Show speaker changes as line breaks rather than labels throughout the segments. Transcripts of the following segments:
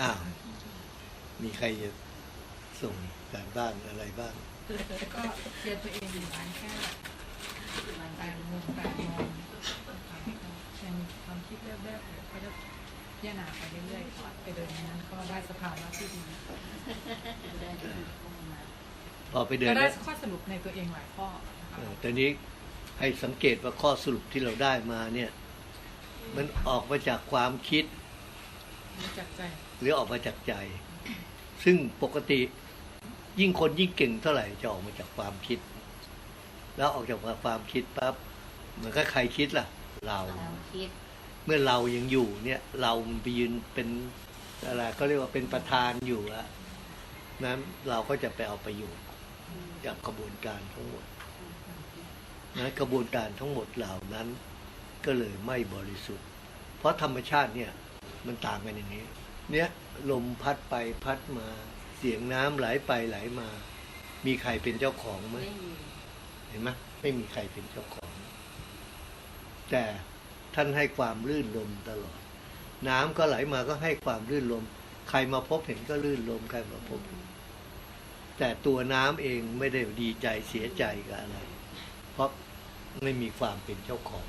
อ้าว มีใครจะส่งการบ้านอะไรบ้าง
ก็เรียนตัวเองอยู่ร้านแค่แปดโมงแปดโมงยังมีความคิดแวบๆอยู่ก็จะพิจารณาไปเรื่อยๆก่อนไปเดินในนั้นก็ได้สภาวะที่ดี
พอไปเดิน
ก็ได้
แล้ว
ข้อสรุปในตัวเองหลายข้อนะคะ
เออตอนนี้ให้สังเกตว่าข้อสรุปที่เราได้มาเนี่ย มันออกมาจากความคิด
รู้จักใจ
หรือออกมาจากใจ ซึ่งปกติยิ่งคนยิ่งเก่งเท่าไหร่จะออกมาจากความคิด แล้วออกจากความคิดปั๊บเหมือนก็ใครคิดล่ะ เรา
ความคิด
เมื่อเรายังอยู่เนี่ย เราไปยืนเป็นอะไรเขาเรียกว่าเป็นประธานอยู่อะนั้นเราก็จะไปเอาประโยชน์จากกระบวนการทั้งหมดนะกระบวนการทั้งหมดเหล่านั้นก็เลยไม่บริสุทธิ์ เพราะธรรมชาติเนี่ย มันต่างกันอย่างนี้ เนี่ยลมพัดไปพัดมา เสียงน้ำไหลไปไหลมา มีใครเป็นเจ้าของไหม
ไม่มี
เห็นไหมไม่มีใครเป็นเจ้าของ แต่ท่านให้ความลื่นลมตลอด น้ำก็ไหลมาก็ให้ความลื่นลม ใครมาพบเห็นก็ลื่นลมใครมาพบ แต่ตัวน้ำเองไม่ได้ดีใจเสียใจกับอะไร เพราะไม่มีความเป็นเจ้าของ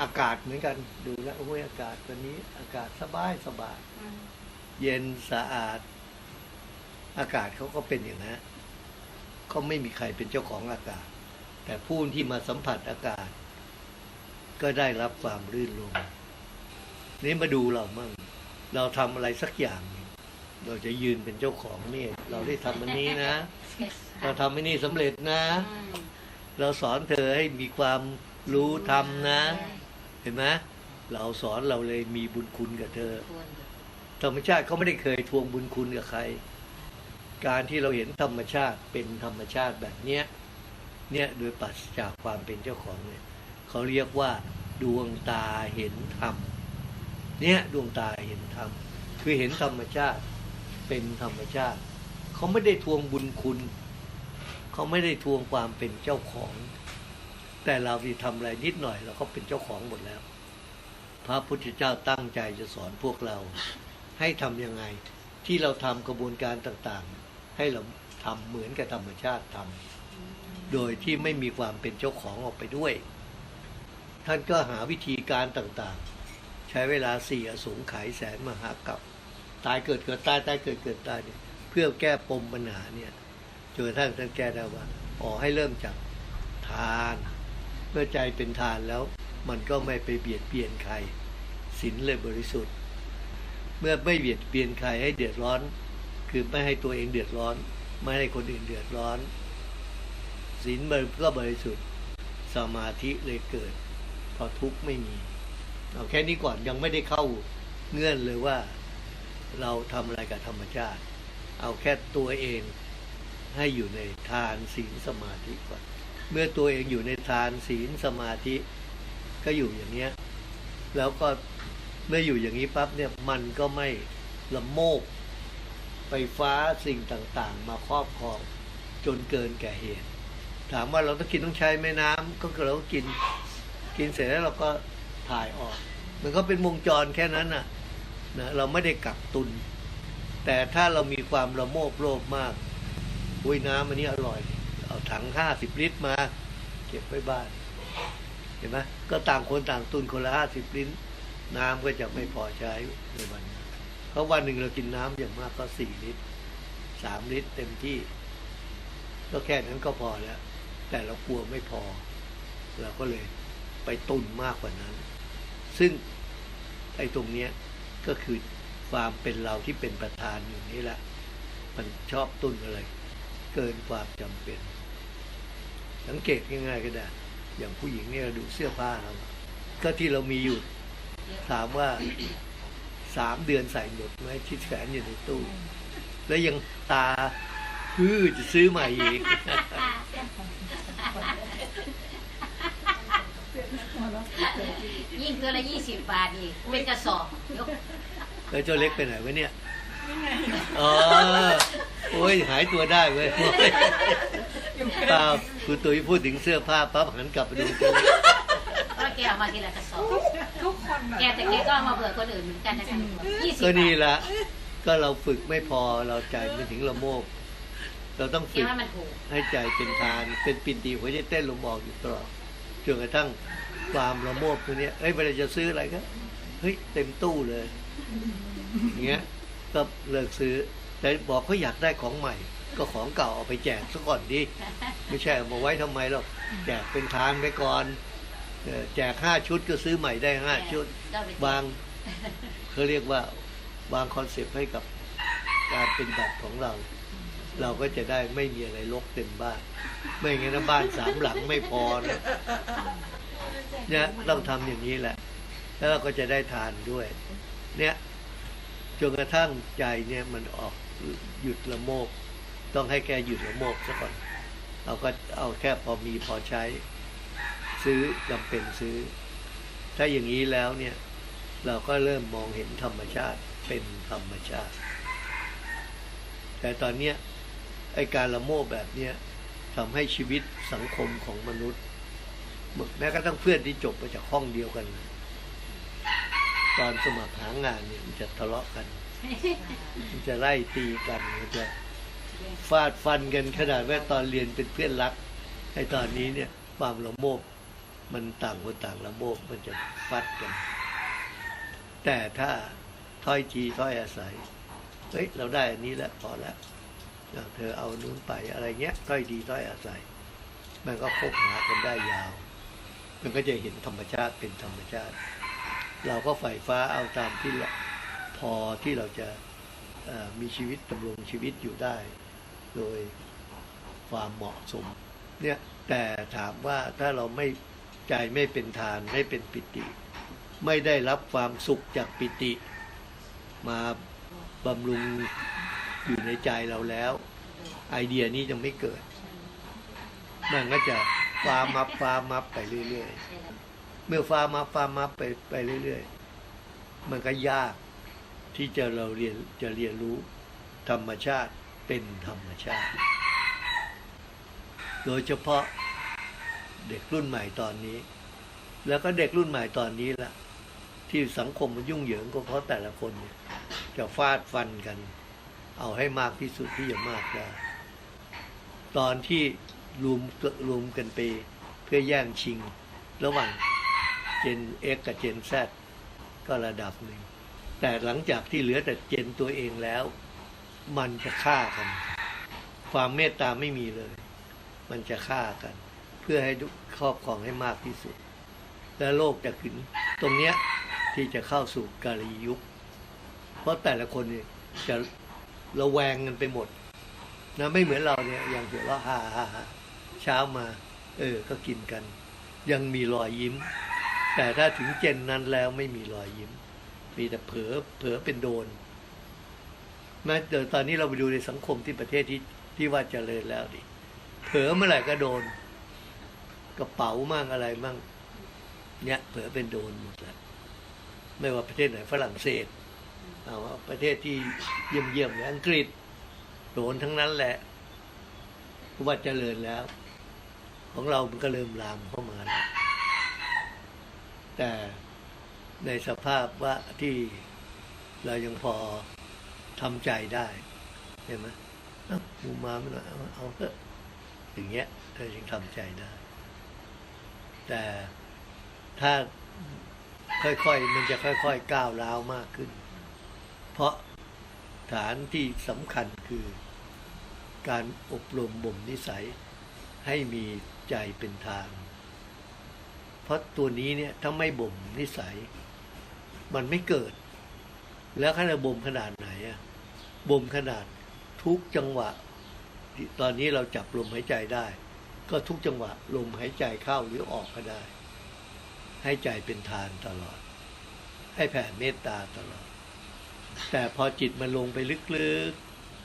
อากาศเหมือนกันดูแล้วโอ้ยอากาศวันนี้ อากาศสบายสบายเย็นสะอาด อากาศเขาก็เป็นอย่างนั้นเขาไม่มีใครเป็นเจ้าของอากาศ แต่ผู้ที่มาสัมผัสอากาศ ก็ได้รับความรื่นรมนี่มาดูเรามั่งเราทำอะไรสักอย่างหนึ่งเราจะยืนเป็นเจ้าของนี่เราได้ทำอันนี้นะ เราทำอันนี้สำเร็จนะ เราสอนเธอให้มีความรู้ทำนะ เห็นไหมเราสอนเราเลยมีบุญคุณกับเธอ
ควร
ธรรมชาติเขาไม่ได้เคยทวงบุญคุณกับใคร การที่เราเห็นธรรมชาติเป็นธรรมชาติแบบเนี้ยเนี่ยโดยปราศจากความเป็นเจ้าของเนี่ยเขาเรียกว่า ดวงตาเห็นธรรมเนี่ยดวงตาเห็นธรรมคือเห็นธรรมชาติเป็นธรรมชาติ เขาไม่ได้ทวงบุญคุณ เขาไม่ได้ทวงความเป็นเจ้าของ แต่เราที่ทำอะไรนิดหน่อย เราก็เป็นเจ้าของหมดแล้ว พระพุทธเจ้าตั้งใจจะสอนพวกเรา ให้ทำยังไง ที่เราทำกระบวนการต่างๆ ให้เราทำเหมือนกับธรรมชาติทำโดยที่ไม่มีความเป็นเจ้าของออกไปด้วย ท่านก็หาวิธีการต่างๆ ใช้เวลาสี่อสงไขยแสนมหากับตายเกิดเกิดตายตายเกิดเกิดตายเนี่ยเพื่อแก้ปมปัญหาเนี่ยจนกระทั่งท่านแก้ได้ว่าอ๋อให้เริ่มจากทาน เมื่อใจเป็นทานแล้ว มันก็ไม่ไปเบียดเบียนใครศีลเลยบริสุทธิ์ เมื่อไม่เบียดเบียนใครให้เดือดร้อน คือไม่ให้ตัวเองเดือดร้อน ไม่ให้คนอื่นเดือดร้อนศีลมันก็บริสุทธิ์สมาธิเลยเกิด พอทุกข์ไม่มีเอาแค่นี้ก่อนยังไม่ได้เข้าเงื่อนเลยว่าเราทำอะไรกับธรรมชาติ เอาแค่ตัวเองให้อยู่ในทานศีลสมาธิก่อน เมื่อตัวเองอยู่ในทานศีลสมาธิ ก็อยู่อย่างเนี้ย แล้วก็เมื่ออยู่อย่างนี้ปั๊บเนี่ยมันก็ไม่ละโมบไฟฟ้าสิ่งต่างๆ มาครอบครองจนเกินแก่เหตุ ถามว่าเราต้องกินต้องใช้แม่น้ำก็คือเราก็กินกินเสร็จแล้วเราก็ถ่ายออก มันก็เป็นวงจรแค่นั้นน่ะนะเราไม่ได้กักตุน แต่ถ้าเรามีความละโมบโลภมากอุ้ยน้ำอันนี้อร่อย เอาถังห้าสิบลิตรมา เก็บไว้บ้าน เห็นไหมก็ต่างคนต่างตุนคนละห้าสิบลิตร น้ำก็จะไม่พอใช้ในวันเพราะวันหนึ่งเรากินน้ำอย่างมากก็สี่ลิตรสามลิตรเต็มที่ ก็แค่นั้นก็พอแล้ว แต่เรากลัวไม่พอ เราก็เลยไปตุนมากกว่านั้น ซึ่งไอ้ตรงเนี้ยก็คือความเป็นเราที่เป็นประธานอยู่นี่แหละ มันชอบตุนอะไร เกินความจำเป็น สังเกตง่ายๆก็ได้ อย่างผู้หญิงเนี่ยเราดูเสื้อผ้าเราก็ที่เรามีอยู่ ถามว่าสามเดือนใส่หมดไหมที่แขวนอยู่ในตู้ แล้วยังตาคือจะซื้อใหม่อีก
ยิ่งเกินละยี่สิบบาทอีกเป็นกระสอบยก
แล้วเจ้าเล็กไปไหนวะเนี่ยอ๋อโอ้ยหายตัวได้เว้ยเปล่า คุณตุ้ยพูดถึงเสื้อผ้าปั๊บหันกลับไปดูเจ้าเล็ก
ก็แกเอามาทีละกระสอบ
ทุกคนแบบ
แกแต่แกก็เอามาเผื่อคนอื่นเหมือนกันนะคะยี่สิบ
ก็
บา
นี่
ท
ละ ก็เราฝึกไม่พอเราใจไม่ถึงละโมบเราต้อง
คิด
ฝึก
ว่ามันถูก
ให้ใจเป็นทาน เป็นปิติหัวใจเต้นลมออกอยู่ตลอดจนกระทั่งความละโมบตัวเนี้ยเอ้ยเวลาจะซื้ออะไรก็เฮ้ยเต็มตู้เลยอย่างเงี้ยก็เลิกซื้อแต่บอกเขาอยากได้ของใหม่ ก็ของเก่าเอาไปแจกซะก่อนดิไม่ใช่เอามาไว้ทำไมหรอกแจกเป็นทานไปก่อนเออแจกห้าชุดก็ซื้อใหม่ได้ห้าชุด
ก็ไป
วางเขาเรียกว่าวางคอนเซปต์ให้กับการเป็นแบบของเรา เราก็จะได้ไม่มีอะไรลกเต็มบ้าน ไม่งั้นนะบ้านสามหลังไม่พอนะเนี่ยต้องทำอย่างนี้แหละ แล้วเราก็จะได้ทานด้วย เนี่ยจนกระทั่งใจเนี่ยมันออกหยุดละโมบ ต้องให้แกหยุดละโมบซะก่อน เราก็เอาแค่พอมีพอใช้ ซื้อจำเป็นซื้อ ถ้าอย่างนี้แล้วเนี่ย เราก็เริ่มมองเห็นธรรมชาติเป็นธรรมชาติ แต่ตอนเนี้ยไอการละโมบแบบเนี้ยทำให้ชีวิตสังคมของมนุษย์แม้กระทั่งเพื่อนที่จบมาจากห้องเดียวกัน ตอนสมัครหางานเนี่ยมันจะทะเลาะกัน มันจะไล่ตีกันมันจะ ฟาดฟันกันขนาดว่าตอนเรียนเป็นเพื่อนรักไอตอนนี้เนี่ยความละโมบมันต่างคนต่างละโมบมันจะฟัดกัน แต่ถ้าถ้อยทีถ้อยอาศัยเฮ้ยเราได้อันนี้แล้วพอแล้วเธอเอานู้นไปอะไรเงี้ยถ้อยทีถ้อยอาศัย มันก็คบหากันได้ยาว มันก็จะเห็นธรรมชาติเป็นธรรมชาติ เราก็ใฝ่ฟ้าเอาตามที่เราพอที่เราจะมีชีวิตดำรงชีวิตอยู่ได้ โดยความเหมาะสม เนี่ยแต่ถามว่าถ้าเราไม่ใจไม่เป็นทานไม่เป็นปิติ ไม่ได้รับความสุขจากปิติ มาบำรุงอยู่ในใจเราแล้ว ไอเดียนี้จะไม่เกิด มันก็จะฟามับฟามับไปเรื่อยๆ เมื่อฟามับฟามับไปไปเรื่อยๆ มันก็ยากที่จะเราเรียนจะเรียนรู้ธรรมชาติ เป็นธรรมชาติ โดยเฉพาะเด็กรุ่นใหม่ตอนนี้ แล้วก็เด็กรุ่นใหม่ตอนนี้ละที่สังคมมันยุ่งเหยิงก็เพราะแต่ละคนนจะฟาดฟันกัน เอาให้มากที่สุดที่จะมากได้ตอนที่รวมรวมกันไปเพื่อแย่งชิง ระหว่างเจน X กับเจน Z ก็ระดับหนึ่ง แต่หลังจากที่เหลือแต่เจนตัวเองแล้ว มันจะฆ่ากัน ความเมตตาไม่มีเลย มันจะฆ่ากัน เพื่อให้ครอบครองให้มากที่สุด และโลกจะขึ้น ตรงเนี้ยที่จะเข้าสู่กาลียุค เพราะแต่ละคนเนี่ยจะระแวงกันไปหมดนะไม่เหมือนเราเนี่ยอย่างหัวเราะฮ่าฮ่าฮ่าเช้ามา เออ ก็กินกัน ยังมีรอยยิ้ม แต่ถ้าถึงเจนนั้นแล้วไม่มีรอยยิ้ม มีแต่เผลอเผลอเป็นโดน นะเดี๋ยวตอนนี้เราไปดูในสังคมที่ประเทศที่ที่ว่าเจริญแล้วดิเผลอเมื่อไหร่ก็โดน กระเป๋ามั่งอะไรมั่งเนี่ยเผลอเป็นโดนหมดแล้วไม่ว่าประเทศไหนฝรั่งเศสเอาว่าประเทศที่เยี่ยมเยี่ยมๆอย่างอังกฤษ โดนทั้งนั้นแหละเพราะว่าเจริญแล้ว ของเรามันก็เริ่มลามเข้ามาแล้วแต่ในสภาพว่าที่เรายังพอ ทำใจได้เห็นไหมเอ้ามูมาไม่หน่อยเอาเอาเถอะอย่างเงี้ยเธอยังทำใจได้ แต่ถ้าค่อยๆ มันจะค่อยๆก้าวร้าวมากขึ้น เพราะฐานที่สำคัญคือการอบรมบ่มนิสัย ให้มีใจเป็นทาง เพราะตัวนี้เนี่ยถ้าไม่บ่มนิสัย มันไม่เกิด แล้วขนาดบ่มขนาดไหน บ่มขนาดทุกจังหวะ ตอนนี้เราจับลมหายใจได้ ก็ทุกจังหวะลมหายใจเข้าหรือออกก็ได้ ให้ใจเป็นทานตลอด ให้แผ่เมตตาตลอด แต่พอจิตมันลงไปลึก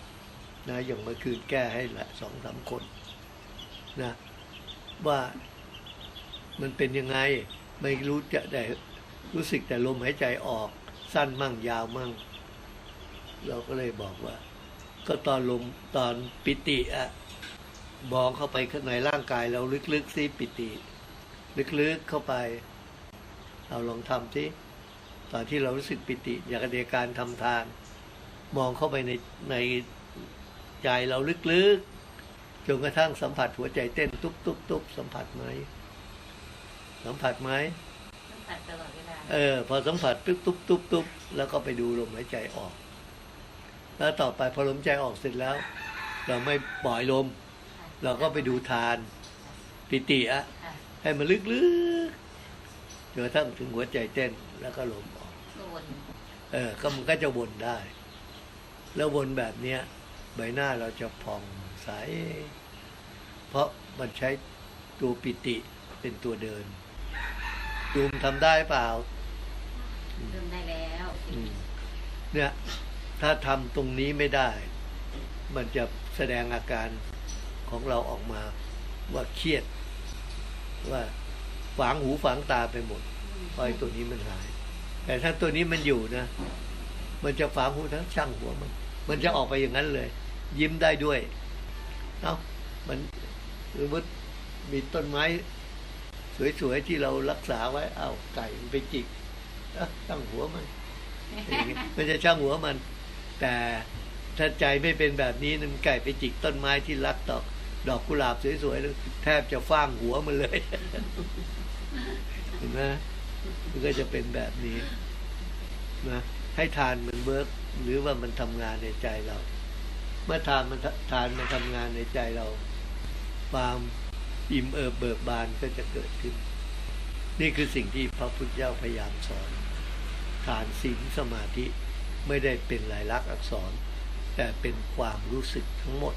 ๆนะอย่างเมื่อคืนแก้ให้ละสองสามคนนะว่ามันเป็นยังไงไม่รู้จะได้รู้สึกแต่ลมหายใจออก สั้นมั่งยาวมั่ง เราก็เลยบอกว่า ก็ตอนลมตอนปิติอะมองเข้าไปข้างในร่างกายเราลึกๆซิปิติ ลึกๆเข้าไปเราลองทำสิตอนที่เรารู้สึกปิติ อยากในการทำทาน มองเข้าไปในในใจเราลึกๆจนกระทั่งสัมผัสหัวใจเต้นตุบตุบตุบสัมผัสไหมสัมผัสไหม
ต้องตัดตลอดเวลา
เออ พอสัมผัสตุ๊บตุ๊บตุ๊บตุ๊บแล้วก็ไปดูลมหายใจออก แล้วต่อไปพอลมใจออกเสร็จแล้ว เราไม่ปล่อยลม เราก็ไปดูทานปิติอะ
ค่ะ
ให้มันลึกๆจนกระทั่งถึงหัวใจเต้นแล้วก็ลมออก
ก็วน
เออก็มันก็จะวนได้ แล้ววนแบบเนี้ยใบหน้าเราจะผ่องใส เพราะมันใช้ตัวปิติเป็นตัวเดินดูมทำได้เปล่า
เริ่มได้แล้ว
อืมเนี่ย ถ้าทำตรงนี้ไม่ได้ มันจะแสดงอาการของเราออกมาว่าเครียด ว่าฝังหูฝังตาไปหมดไอ้ตัวนี้มันหาย แต่ถ้าตัวนี้มันอยู่นะ มันจะฝังหูทั้งช่างหัวมัน มันจะออกไปอย่างนั้นเลย ยิ้มได้ด้วยเอ้ามันหรือว่ามีต้นไม้ สวยๆที่เรารักษาไว้ เอาไก่มันไปจิกเอ้าช่างหัวมันมันจะช่างหัวมัน แต่ถ้าใจไม่เป็นแบบนี้นะมันไก่ไปจิกต้นไม้ที่รักดอกดอกกุหลาบสวยๆแล้วแทบจะฟ้างหัวมันเลยเห็นไหมมันก็จะเป็นแบบนี้นะให้ทานมันเบิร์กหรือว่ามันทำงานในใจเรา เมื่อทานมันทานมันทำงานในใจเราความอิ่มเอิบเบิกบานก็จะเกิดขึ้น นี่คือสิ่งที่พระพุทธเจ้าพยายามสอนทานศีลสมาธิ ไม่ได้เป็นลายลักษณ์อักษร แต่เป็นความรู้สึกทั้งหมด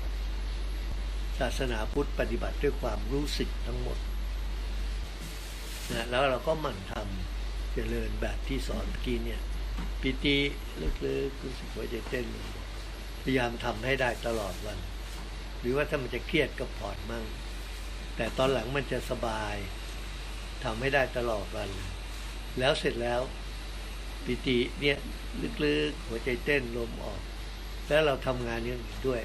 ศาสนาพุทธปฏิบัติด้วยความรู้สึกทั้งหมดนะแล้วเราก็หมั่นทำเจริญแบบที่สอนเมื่อกี้เนี่ยปิติลึกๆรู้สึกหัวใจเต้นพยายามทำให้ได้ตลอดวัน หรือว่าถ้ามันจะเครียดก็ผ่อนมั่ง แต่ตอนหลังมันจะสบายทำให้ได้ตลอดวัน แล้วเสร็จแล้ว ปิติเนี่ยลึกๆหัวใจเต้นลมออก แล้วเราทำงานอย่างอื่นด้วย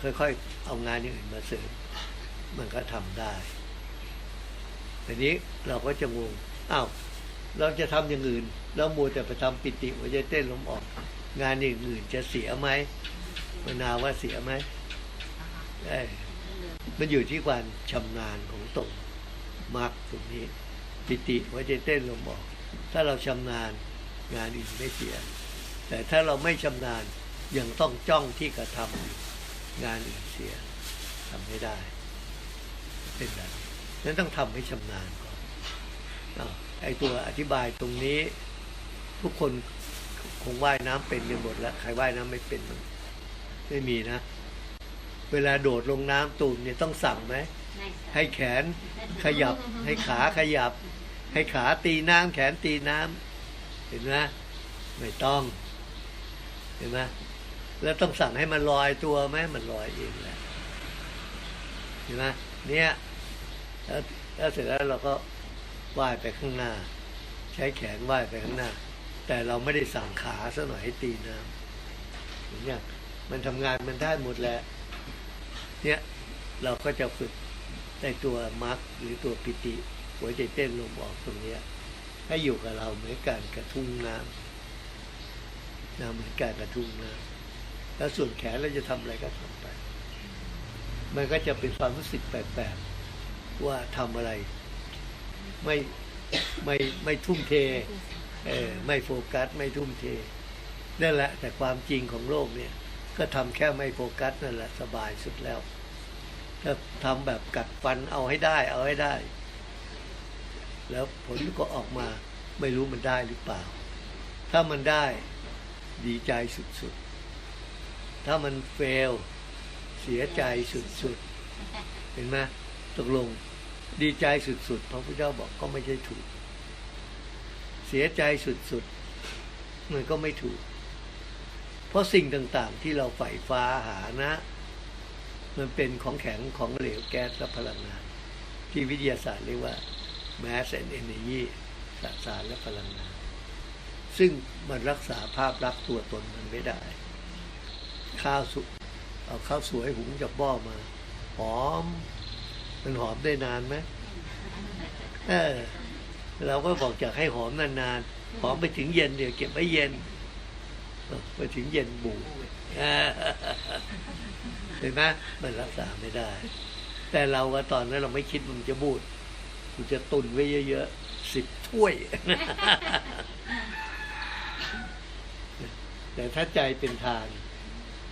ค่อยๆเอางานอย่างอื่นมาเสริมมันก็ทำได้ทีนี้เราก็จะงงอ้าวเราจะทำอย่างอื่น แล้วมัวแต่ไปทำปิติหัวใจเต้นลมออก งานอย่างอื่นจะเสียไหมมนาว่าเสียไหมเอ้มันอยู่ที่ความชำนาญของตนมากตรงนี้ ปิติหัวใจเต้นลมออก ถ้าเราชำนาญ งานอื่นไม่เสีย แต่ถ้าเราไม่ชำนาญยังต้องจ้องที่กระทำอยู่งานอื่นเสียทำไม่ได้ เป็นแบบนี้นั้นต้องทำให้ชำนาญก่อนอ้าวไอตัวอธิบายตรงนี้ ทุกคนคงว่ายน้ำเป็นกันหมดแล้วใครว่ายน้ำไม่เป็นมั้งไม่มีนะ เวลาโดดลงน้ำตูมเนี่ยต้องสั่งไหม
ไม่ใช่
ให้แขนขยับ ให้ขาขยับ ให้ขาตีน้ำแขนตีน้ำ เห็นไหมไม่ต้อง เห็นไหมแล้วต้องสั่งให้มันลอยตัวไหมมันลอยเองแหละเห็นไหมเนี่ยแล้วแล้วเสร็จแล้วเราก็ว่ายไปข้างหน้า ใช้แขนว่ายไปข้างหน้า แต่เราไม่ได้สั่งขาซะหน่อยให้ตีน้ำเห็นยังมันทำงานมันได้หมดแหละเนี่ยเราก็จะฝึกในตัวมรรคหรือตัวปิติ หัวใจเต้นลมออกตรงเนี้ย ให้อยู่กับเราเหมือนการกระทุ้งน้ำน้ำเหมือนการกระทุ้งน้ำแล้วส่วนแขนเราจะทำอะไรก็ทำไป มันก็จะเป็นความรู้สึกแปลกๆว่าทำอะไร ไม่ไม่ไม่ทุ่มเท เออไม่โฟกัสไม่ทุ่มเทนั่นแหละ แต่ความจริงของโลกเนี่ย ก็ทำแค่ไม่โฟกัสนั่นแหละสบายสุดแล้วถ้าทำแบบกัดฟันเอาให้ได้ เอาให้ได้ แล้วผลก็ออกมาไม่รู้มันได้หรือเปล่า ถ้ามันได้ดีใจสุดๆ ถ้ามันเฟลเสียใจสุดๆ เห็นไหมตกลงดีใจสุดๆ พระพุทธเจ้าบอกก็ไม่ใช่ถูก เสียใจสุดๆ มันก็ไม่ถูก เพราะสิ่งต่างๆ ที่เราใฝ่ฟ้าหานะ มันเป็นของแข็งของเหลวแก๊สและพลังงาน ที่วิทยาศาสตร์เรียกว่า mass and energy สสารและพลังงาน ซึ่งมันรักษาภาพลักษณ์ตัวตนมันไม่ได้ ข้าวสุเอาข้าวสวยหุงจากบ่อมา หอม มันหอมได้นานไหมเออเราก็บอกอยากให้หอมนานๆ หอมไปถึงเย็นเดี๋ยวเก็บไว้เย็นไปถึงเย็นบูดเห็นไหมมันรักษาไม่ได้ แต่เราว่าตอนนั้นเราไม่คิดมันจะบูด กูจะตุนไว้เยอะๆสิบถ้วย แต่ถ้าใจเป็นทาน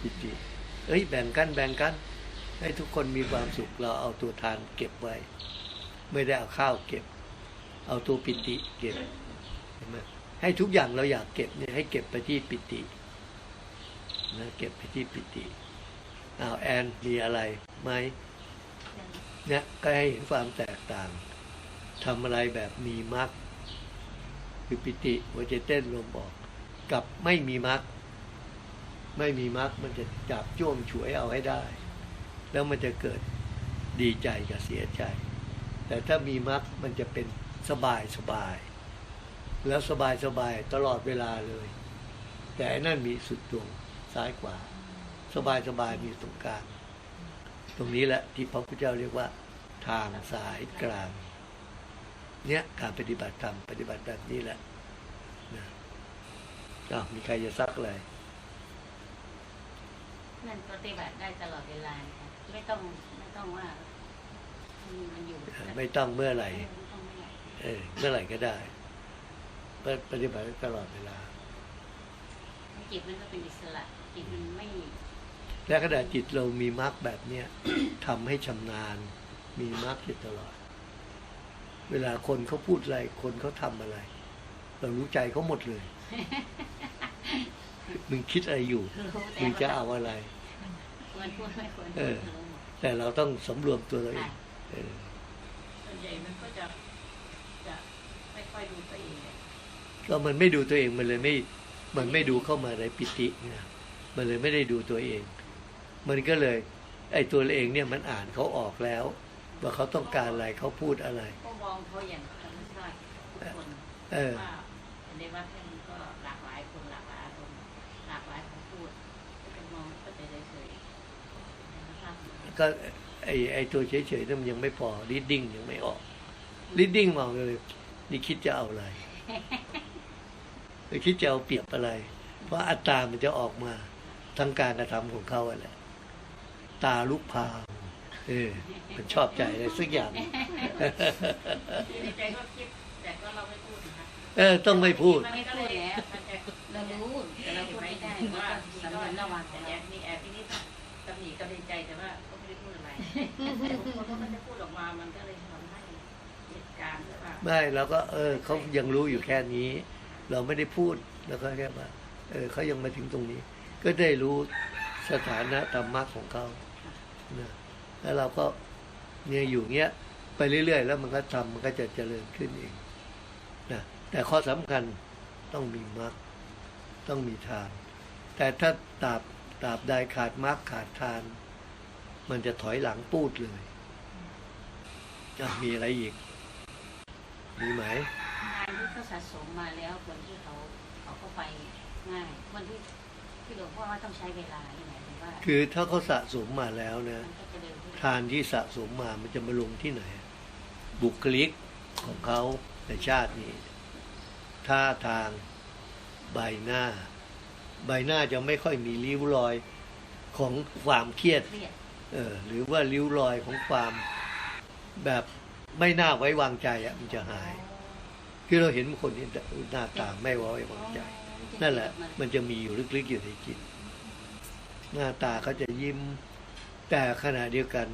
ปิติเอ้ยแบ่งกันแบ่งกัน ให้ทุกคนมีความสุขเราเอาตัวทานเก็บไว้ ไม่ได้เอาข้าวเก็บ เอาตัวปิติเก็บเห็นไหมให้ทุกอย่างเราอยากเก็บเนี่ยให้เก็บไปที่ปิตินะเก็บไปที่ปิติอ้าวแอนมีอะไรไหมเนี่ยก็ให้เห็นความแตกต่าง ทำอะไรแบบมีมรรคคือปิติหัวใจเต้นลมบอก กับไม่มีมรรคไม่มีมรรคมันจะจับจ้วงฉวยเอาให้ได้ แล้วมันจะเกิดดีใจกับเสียใจ แต่ถ้ามีมรรคมันจะเป็นสบายสบาย แล้วสบายสบายตลอดเวลาเลย แต่นนั่นมีสุดตรงซ้ายขวาสบายสบายมีตรงกลางตรงนี้แหละที่พระพุทธเจ้าเรียกว่าทางสายกลาง เนี่ยการปฏิบัติธรรมปฏิบัติแบบนี้แหละนะอ้าวมีใครจะซักอะไร
นั่นปฏิบัติได้ตลอดเวลาค่ะไม่ต้องไม่ต้องว่ามันอยู่
ไม่ต้องเมื่อไหร่
ไม่ต้องไม่ไหร่
เออเมื่อไหร่ก็ได้ปฏิบัติได้ตลอดเวลา
จิตมันก็เป็นอิสระจิตมันไม่
และขณะจิตเรามีมรรคแบบเนี้ยทำให้ชำนาญ มีมรรคอยู่ตลอด เวลาคนเขาพูดอะไร คนเขาทำอะไร เรารู้ใจเขาหมดเลย มึงคิดอะไรอยู่
รู้แต่
มึงจะ
ว่า
เอาอะไร
ควรพูดไม่ควร
เอ
พูด
อ
รู้หมด
แต่เราต้องสำรวมตัวเราเอ
ค่ะ
งเออ
ส่วนใหญ่มันก็จะจะไม่ค่อยดูตัวเองเนี่ย
ก็มันไม่ดูตัวเองมันเลยไม่ มันไม่ดูเข้ามาในปิติไงมันเลยไม่ได้ดูตัวเอง มันก็เลย ไอ้ตัวเองเนี่ยมันอ่านเขาออกแล้ว ว่าเขาต้องการอะไรเขาพูดอะไร
ก็ มองเขาอย่างธรรมชาติทุกคน
เออ
ว่าในวัดเนี่ยมันก็หลากหลายคนหลากหลายอารมณ์หลากหลายคำพูดก็จะมองก็จะเฉยๆธรรมชาติของมัน
ก็ไอไอตัวเฉยๆนั่นมันยังไม่พอ reading ยังไม่ออก reading มองเลยนี่คิดจะเอาอะไรหรือคิดจะเอาเปรียบอะไร เพราะอัตตรามันจะออกมาทั้งการกระทำของเขาอะแหละตาลุกพราง เออมันชอบใจอะไรสักอย่าง
ในใจก็คิดแต่ก็เราไม่พูดนะคะ
เออ ต้องไม่พูด
ไม่พูดแล้ว
มันจะ
เรารู้แต่เราพูดไม่ได้
ว่า
ว่า
มี
สำ
ก็
เนียงระวัง
แต่
แต่
แอ
แย่
บมีแอบที่นี่ตำหนิกำลังใจแต่ว่าก็ไม่ได้พูดอะไรแต่บางคนเขาก็จะพูดออกมามันก็เลยทำให้เหตุการณ์แบบว่า
ไม่เราก็ เออเขายังรู้อยู่แค่นี้ เราไม่ได้พูดแล้วก็แค่ว่าเออเขายังมาถึงตรงนี้ ก็ได้รู้สถานะธรรมะของเขานะ แล้วเราก็เนี่ยอยู่เงี้ยไปเรื่อย ๆ แล้วมันก็ทำมันก็จะเจริญขึ้นเองนะแต่ข้อสำคัญต้องมีมรรคต้องมีทาน แต่ถ้าตราบตราบใดขาดมรรคขาดทาน มันจะถอยหลังปูดเลยอะมีอะไรอีก มีไหม
งานที่เขาสะสมมาแล้วคนที่เขาเขาก็ไปง่ายคนที่ที่หลวงพ่อว่าต้องใช้เวลาที่ไหนถึงว่า
คือถ้าเขาสะสมมาแล้วนะานที่สะสมมามันจะมาลงที่ไหน บุคลิกของเขาในชาตินี้ ท่าทางใบหน้า ใบหน้าจะไม่ค่อยมีริ้วรอยของความเครียด
เครียด
เออหรือว่าริ้วรอยของความแบบไม่น่าไว้วางใจอะมันจะหายคือเราเห็นคนที่หน้าตาไม่ไว้วางใจ นั่นแหละ มันจะมีอยู่ลึกๆอยู่ในจิต หน้าตาเขาจะยิ้ม แต่ขณะเดียวกัน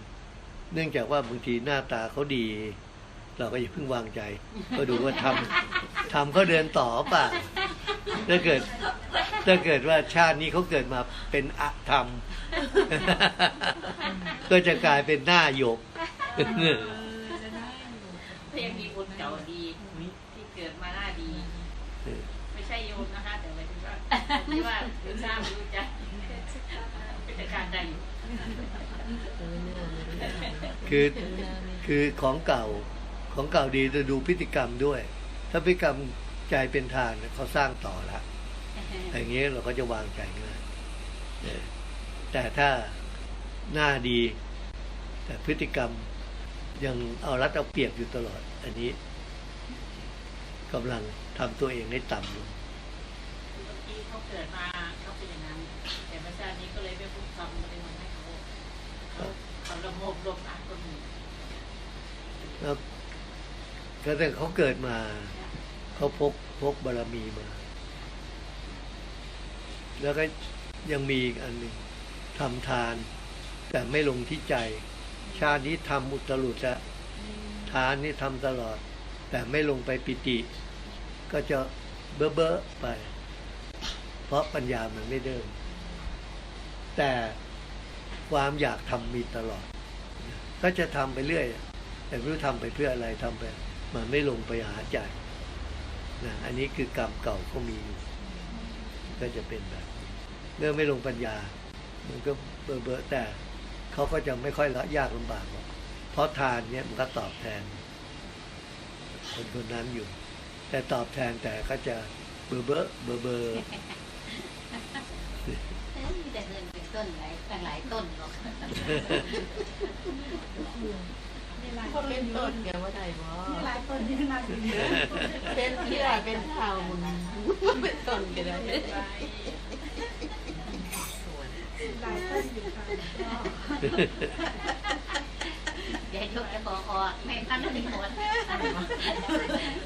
เนื่องจากว่าบางทีหน้าตาเขาดี เราก็อย่าเพิ่งวางใจ ก็ดูว่าทำทำเขาเดินต่อเปล่าถ้าเกิดถ้าเกิดว่าชาตินี้เขาเกิดมาเป็นอธรรม ก็จะกลายเป็นหน้าหยก
จะได้อยู่
ถ้ายังมีบุญเก่าดีที่เกิดมาหน้าดี ไม่ใช่โยมนะคะ แต่หมายถึงว่าที่ว่ารู้ทราบรู้ใจเป็นจัดการได้อยู่
คือคือของเก่าของเก่าดีจะดูพฤติกรรมด้วย ถ้าพฤติกรรมใจเป็นทานเขาสร้างต่อละอย่างนี้เราก็จะวางใจง่ายแต่ถ้าหน้าดี แต่พฤติกรรมยังเอารัดเอาเปรียบอยู่ตลอด อันนี้กำลังทำตัวเองให้ต่ำลง
บางทีเขาเกิดมา เขาระบบรวมอ่านคนหนึ่ง
แล้วก็แต่เขาเกิดมา เขาพกพกบารมีมา แล้วก็ยังมีอีกอันหนึ่งทำทาน แต่ไม่ลงที่ใจ ชาตินี้ทำอุตรุดละทานนี่ทำตลอด แต่ไม่ลงไปปิติ ก็จะเบ้อเบ้อไป เพราะปัญญามันไม่เดินแต่ความอยากทำมีตลอด ก็จะทำไปเรื่อย แต่ไม่รู้ทำไปเพื่ออะไรทำไป มันไม่ลงไปหาใจนะอันนี้คือกรรมเก่าก็มีอยู่ก็จะเป็นแบบเมื่อไม่ลงปัญญา มันก็เบอเบอแต่เขาก็จะไม่ค่อยละยากลำบากหรอกเพราะทานเนี่ยมันก็ตอบแทน คนคนนั้นอยู่ แต่ตอบแทนแต่ก็จะเบอเบอเบอเบอ
ต่เงินเป็นต้นหลายตั้งหลายต้นหรอก
เป็นต้นแกว่าได้บ่
หลายคนที่นั่งอยู่นี่
เป็นเชื่อเป็นข่าวมึงเป็นต้นก็ได้
หลายคนอยู่ค่ะ
อย่ายกจะบอกออกไม่ทันไม่หมด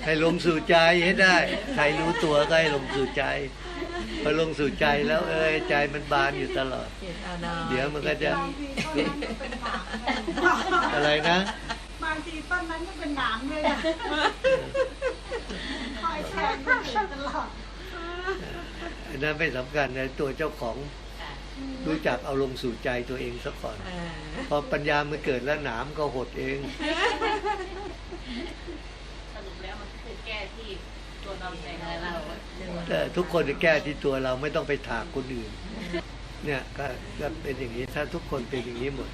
ให้ลงสู่ใจให้ได้ ใครรู้ตัวก็ให้ลงสู่ใจ พอลงสู่ใจแล้วเอ้ยใจมันบานอยู่ตลอด
เขียนเอานา
เดี๋ยวมันก็จะ
บางทีต้นนั้นก็เป็นหนาม
อะไรนะ
บางทีต้นนั้นก็เป็นหนามเลยอะคอยแทงคนอื่นตลอด
อันนั้นไม่สำคัญนะตัวเจ้าของ
ค่ะ
รู้จักเอาลงสู่ใจตัวเองซะก่อน
อ่า
พอปัญญามันเกิดแล้วหนามก็หดเอง
สรุปแล้วมันคือแก้ที่ตัวเราใจ
แต่
เรา
เรา
แต่ ทุกคนจะแก้ที่ตัวเราไม่ต้องไปถากคนอื่น เนี่ยก็ก็เป็นอย่างนี้ถ้าทุกคนเป็นอย่างนี้หมด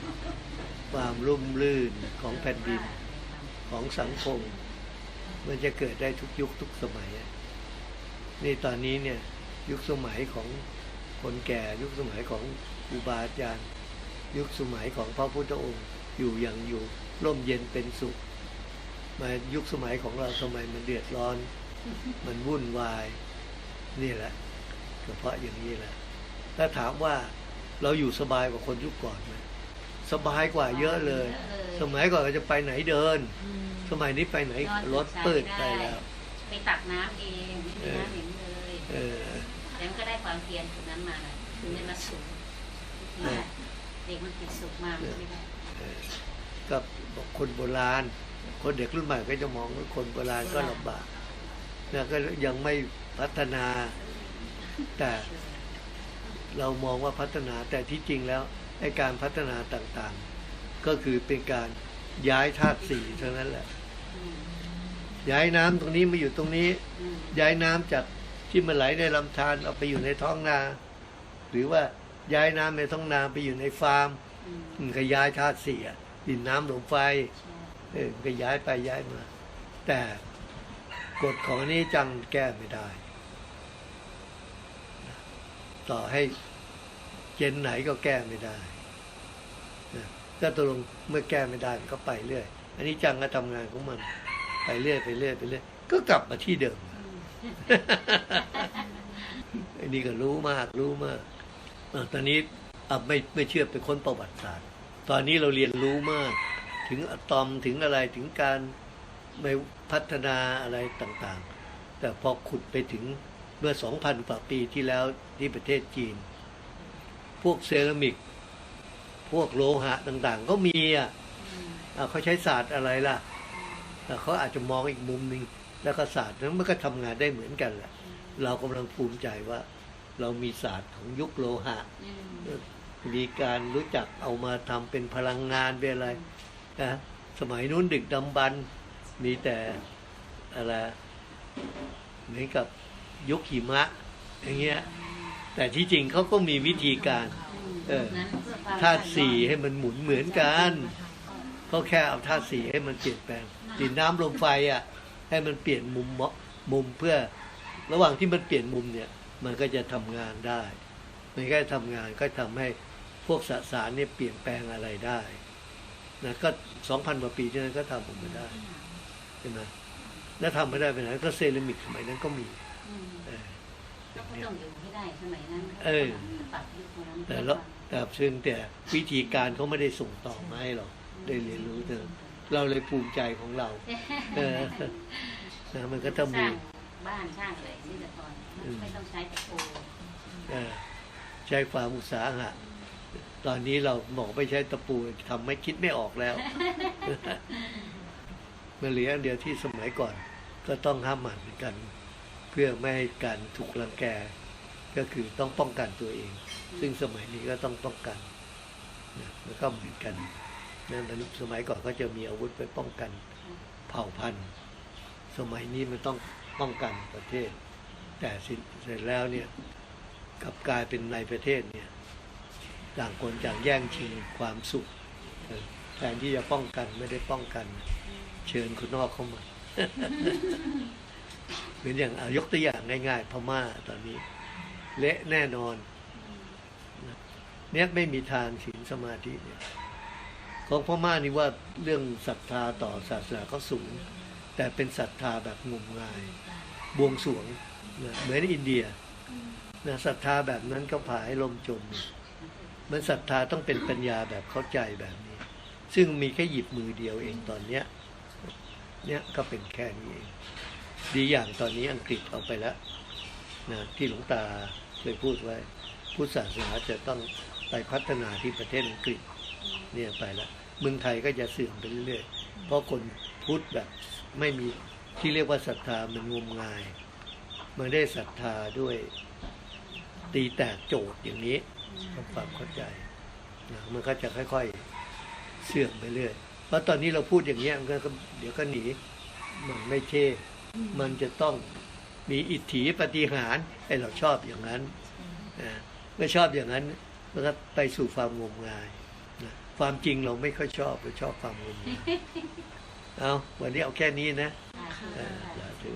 ความรุ่มรื่นของแผ่นดินของสังคม มันจะเกิดได้ทุกยุคทุกสมัยนี่ตอนนี้เนี่ยยุคสมัยของคนแก่ยุคสมัยของอุบาอาจารย์ ยุคสมัยของพระพุทธองค์อยู่อย่างอยู่ร่มเย็นเป็นสุข มายุคสมัยของเราทำไมมันเดือดร้อน มันวุ่นวาย นี่แหละก็เพราะอย่างนี้แหละถ้าถามว่าเราอยู่สบายกว่าคนยุคก่อนไหมสบายกว่าเยอะเลย สมัยก่อนเราจะไปไหนเดิน สมัยนี้ไปไหนรถเปิดไปแล้ว
ไปตักน้ำเองไม่มีน้ำเห็นเลย
เออ
แต่มันก็ได้ความเพียรตรงนั้นมาน่ะถึงได้มาสูงเด็กมันติดสุขมากไม่ได้
เออก็บอกคนโบราณ คนเด็กรุ่นใหม่ก็จะมองว่าคนโบราณก็ลำบากนะก็ยังไม่ พัฒนา แต่เรามองว่าพัฒนาแต่ที่จริงแล้วไอ้การพัฒนาต่างๆ ก็คือเป็นการย้ายธาตุสี่เท่านั้นแหละ
อืม
ย้ายน้ำตรงนี้มาอยู่ตรงนี้
อืม
ย้ายน้ำจากที่มันไหลในลำธารเอาไปอยู่ในท้องนา หรือว่าย้ายน้ำในท้องนาไปอยู่ในฟาร์ม
อืม
มันก็ย้ายธาตุสี่อะดินน้ำลมไฟ
ใช่
เออมันก็ย้ายไปย้ายมา แต่กฎของอันนี้จังแก้ไม่ได้ ต่อให้เจนไหนก็แก้ไม่ได้นะก็ตกลงเมื่อแก้ไม่ได้มันก็ไปเรื่อย อันนี้จังก็ทำงานของมัน ไปเรื่อยไปเรื่อยไปเรื่อยก็กลับมาที่เดิมอันนี้ก็รู้มากรู้มากอตอนนี้อไม่ไม่เชื่อไปค้นประวัติศาสตร์ ตอนนี้เราเรียนรู้มาก ถึงอะตอมถึงอะไรถึงการไม่พัฒนาอะไรต่างๆ แต่พอขุดไปถึง เมื่อสองพันกว่าปีที่แล้วที่ประเทศจีน พวกเซรามิก พวกโลหะต่างๆ ก็มีอะ
อืม
อะเขาใช้ศาสตร์อะไรล่ะอะเขาอาจจะมองอีกมุมหนึ่งแล้วก็ศาสตร์นั้นมันก็ทำงานได้เหมือนกันแหละเรากำลังภูมิใจว่า เรามีศาสตร์ของยุคโลหะ
อืม
มีการรู้จักเอามาทำเป็นพลังงานเป็นอะไรนะสมัยนู้นดึกดำบรรพ์มีแต่อะไรเหมือนกับ ยุคหิมะ อย่างเงี้ย แต่ที่จริงเขาก็มีวิธีการ เออ
ท่าม
ธาตุสี่ให้มันหมุนเหมือนกันเขาแค่เอาธาตุสี่ให้มันเปลี่ยนแปลงดินน้ำลมไฟอะ ให้มันเปลี่ยนมุมมุมเพื่อ ระหว่างที่มันเปลี่ยนมุมเนี่ย มันก็จะทำงานได้มันก็ทำงานก็ทำให้พวกสสารเนี่ยเปลี่ยนแปลงอะไรได้นะก็สองพันกว่าปีที่นั้นก็ทำออกมาได้ใช่ไหมแล้วทำไม่ได้ไปไหนก็เซรามิกสมัยนั้นก็มี เออ
แล้ว
ก็
เนี่ย
ต้องอยู่ให้ได้สมัยนั้น
เออ
ปรับยุคนั้น
แต่ละแต่ซึ่งแต่วิธีการเขาไม่ได้ส่งต่อมาให้เราได้เรียนรู้เถอะเราเลยภูมิใจของเรา เออนะมันก็ต้อง
ส
มี
ร้างบ้านสร้างอะไรนี่แต่ก่อนไม่ต้องใช้ตะปู
เออใช้ความอุตสาหะ ตอนนี้เราบอกไม่ใช้ตะปูทำไม่คิดไม่ออกแล้ว มันเหลืออันเดียวที่สมัยก่อน ก็ต้องห้ามหมันเหมือนกัน เพื่อไม่ให้การถูกรังแก ก็คือต้องป้องกันตัวเอง ซึ่งสมัยนี้ก็ต้องป้องกันนะแล้วก็เหมือนกันนะนสมัยก่อนก็จะมีอาวุธไปป้องกันเผ่าพันธุ์ สมัยนี้มันต้องป้องกันประเทศ แต่เสร็จแล้วเนี่ยกับกลายเป็นในประเทศเนี่ยต่างคนต่างแย่งชิงความสุขแทนที่จะป้องกันไม่ได้ป้องกัน เชิญคนนอกเข้ามา หมือนอย่างายกตัวอย่างง่ายๆพม่าตอนนี้ เละแน่นอนเนี่ยไม่มีทางศีลสมาธิเนี่ยของพม่านี่ว่าเรื่องศรัทธาต่อศาสนาก็สูง แต่เป็นศรัทธาแบบงมงาย บวงสวงนะเหมือนอินเดียนะศรัทธาแบบนั้นก็ผายลมจม มันศรัทธาต้องเป็นปัญญาแบบเข้าใจแบบนี้ ซึ่งมีแค่หยิบมือเดียวเองตอนเนี้ยเนี่ยก็เป็นแค่นี้เอง ดีอย่างตอนนี้อังกฤษเอาไปแล้วนะที่หลวงตาเคยพูดไว้พุทธศาสนาจะต้องไปพัฒนาที่ประเทศอังกฤษเนี่ยไปแล้วเมืองไทยก็จะเสื่อมไปเรื่อยๆ เพราะคนพุทธแบบไม่มีที่เรียกว่าศรัทธามันงมงาย มันได้ศรัทธาด้วยตีแตกโจทย์อย่างนี้ทำความเข้าใจนะมันก็จะค่อยๆเสื่อมไปเรื่อย เพราะตอนนี้เราพูดอย่างเงี้มันก็เดี๋ยวก็หนีมันไม่เท่ มันจะต้องมีอิทธิปฏิหารย์ให้เราชอบอย่างนั้นนะเมื่อชอบอย่างนั้นมันก็ไปสู่ความงมงายนะความจริงเราไม่ค่อยชอบเราชอบความงมงายเอาวันนี้เอาแค่นี้นะ
อ่า
เออสาธุ